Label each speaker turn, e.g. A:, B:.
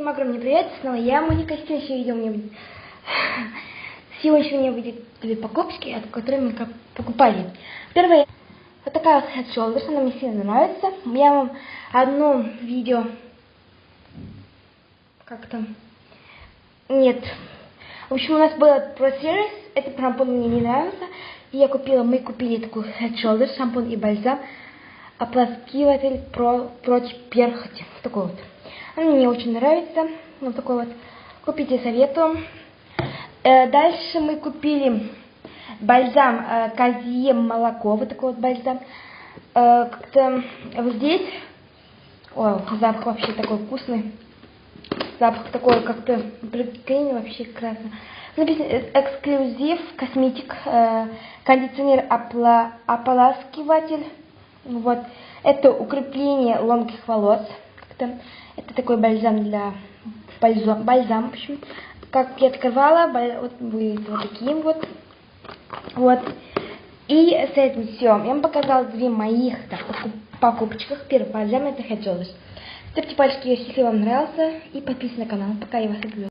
A: Всем огромный привет, снова я, Моника, сегодня видео у меня будет... Сегодня у меня будет две покупки, которые мы покупали. Первое, вот такая вот Head Shoulders, она мне сильно нравится. Я вам одно видео... Как там? Нет. В общем, у нас было про Series, этот шампунь мне не нравился. И я купила, мы купили такой Head Shoulders, шампунь и бальзам. Опласкиватель про, против перхоти. Такой вот. Он мне очень нравится. Вот такой вот. Купите, советую. Э, дальше мы купили бальзам э, козье молоко. Вот такой вот бальзам. Э, Как-то вот здесь... О, запах вообще такой вкусный. Запах такой как-то прикольный, вообще классно. Написано эксклюзив, косметик, кондиционер, опла, ополаскиватель. Вот. Это укрепление ломких волос. Как-то это такой бальзам для бальзам, бальзам в общем. Как я открывала, вот будет вот таким вот. Вот. И с этим все. Я вам показала две моих так, покупочках. Первый бальзам это Head Shoulders. Ставьте пальчики, если вам нравился. И подписывайтесь на канал. Пока я вас люблю.